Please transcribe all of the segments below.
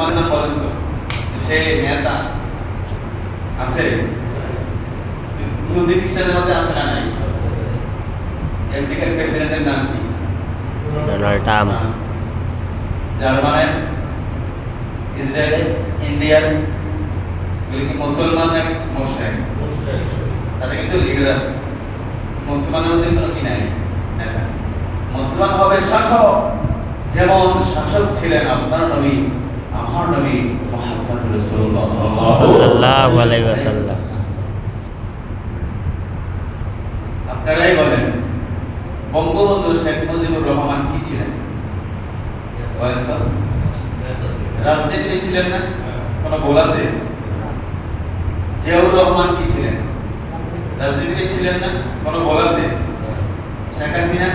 মুসলমানের নাম বলেন তো সে নেতা আছে ইহুদি খ্রিস্টানের মধ্যে আছে না নাই? আমেরিকার প্রেসিডেন্টের নাম কি? Donald Trump. জার্মানের ইসরায়েলের ইন্ডিয়ার এগুলো মুসলমান না মুসলিম তাদের কিন্তু লিডার আছে। মুসলমানের মধ্যে কোনো কি নাই? মুসলমান হবে শাসক। যেমন শাসক ছিলেন আপনার নবী আমার নবী মোহাম্মদ রাসূলুল্লাহ। সাল্লাল্লাহু আলাইহি ওয়াসাল্লাম। আপনারাই বলেন বঙ্গবন্ধু শেখ মুজিবুর রহমান কি ছিলেন? বলেন তো। রাজনীতিবিদ ছিলেন না? কোনো ভুল আছে? জিয়াউর রহমান কি ছিলেন? রাজনীতিবিদ ছিলেন না? কোনো ভুল আছে? শেখ হাসিনা?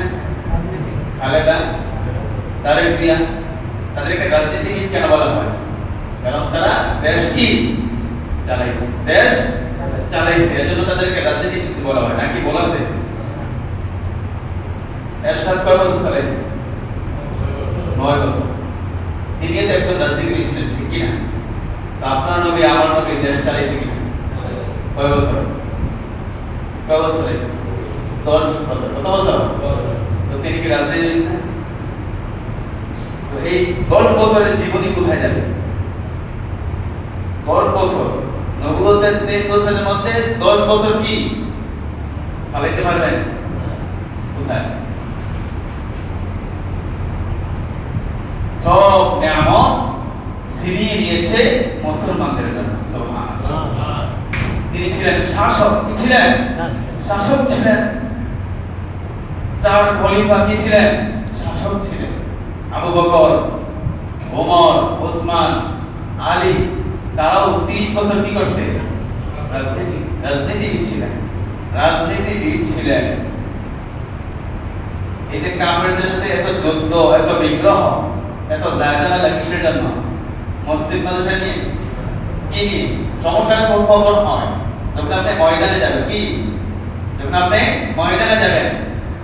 খালেদা? তারেক জিয়া? তাদেরকে রাজনীতিবিদ কেন বলা হয়? কারণ তারা দেশ কি? চালাইছে। দেশ চালাইছে। এজন্য তাদেরকে রাজনীতিবিদ বলা হয়। নাকি বলাছে এরশাদ কয় বছর চালাইছে? নয় বছর। তিনি তো একজন রাজনীতিবিদ ছিলেন ঠিক কিনা? আপনার নবী আমার নবী দেশ চালাইছে কিনা? কয় বছর? কয় বছর চালাইছে? দশ বছর। কত বছর। তো তিনি কি রাজনীতিবিদ না? এই দশ বছরের জীবনী কোথায় যাবে? দশ বছর। নবুয়তের তিন বছরের মধ্যে দশ বছর কি? ফালাইতে পারবেন? কোথায়? সব নিয়ামত ছিনিয়ে নিয়েছে মুসলমানদের জন্য। তিনি ছিলেন শাসক। কি ছিলেন? শাসক ছিলেন। চার খলিফা কি ছিলেন? শাসক ছিলেন। আবু বকর, ওমর, ওসমান, আলী, তারাও তিরিশ বছর কি করছে? রাজনীতি, রাজনীতিবিদ ছিলেন রাজনীতিবিদ ছিলেন। এতে কাফেরদের সাথে এত যুদ্ধ, এত বিগ্রহ, এত জায়গা কিসের জন্য? মসজিদ মাদ্রাসা নিয়ে? কি নিয়ে? সমস্যা কখন হয়? যখন আপনি ময়দানে যাবেন, কি? যখন আপনি ময়দানে যাবেন,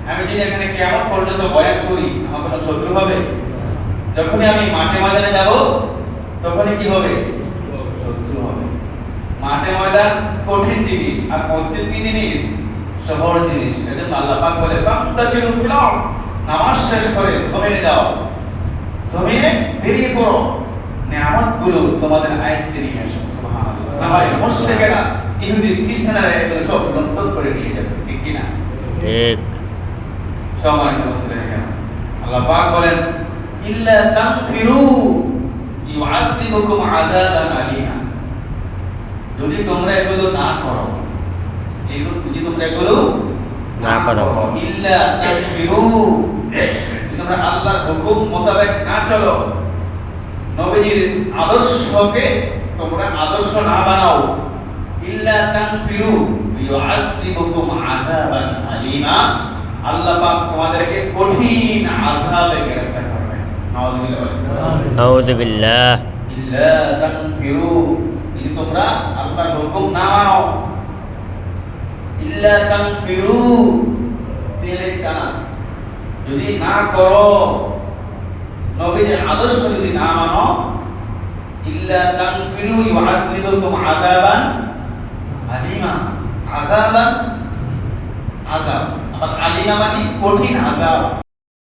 আমি যদি এখানে কেমন পর্যন্ত বয়ান করি, আমার কোনো শত্রু হবে? যখনই আমি মাঠে ময়দানে যাব তখনই কি হবে? শত্রু হবে। মাঠে ময়দান কঠিন জিনিস আর মসজিদ কি জিনিস? সহজ জিনিস। এজন্য আল্লাহ পাক বলে ফান্তাশিরু ফিল আরদ। নামাজ শেষ করে জমিনে যাও। জমিনে বেরিয়ে পড়ো। নিয়ামতগুলো তোমাদের আয়ত্তে নিয়ে আসো সুবহানাল্লাহ। না ভাই মুশরিকেরা ইহুদি খ্রিস্টানেরা এগুলো সব লুণ্ঠন করে নিয়ে যাবে। ঠিক কি না ঠিক। সম্মানিত মুসলিম এখানে। আল্লাহ পাক বলেন ইল্লা তাগফিরু ইউআযিবুকুম আযাবান আলীমা। যদি তোমরা এগুলো না করো যেগুলো যদি তোমরা এগুলো না করো। ইল্লা তোমরা আল্লাহর হুকুম মোতাবেক না চলো নবীজির আদর্শকে তোমরা আদর্শ না বানাও ইল্লা তাগফিরু ইউআযিবুকুম আযাবান আলীমা। আল্লাহ পাক তোমাদেরকে কঠিন আযাবে গ্রেফতার নাউযুবিল্লাহ ইল্লা তাগফিরু। যদি তোমরা আল্লাহর হুকুম না মানো ইল্লা তাগফিরু তেলে কানাস যদি না করো নবীর আদর্শ যদি না মানো ইল্লা তাগফিরু ইউআযিবুকুম আযাবান আলিমা। আযাবান আযাব। আবার আলিমা মানে কঠিন আযাব।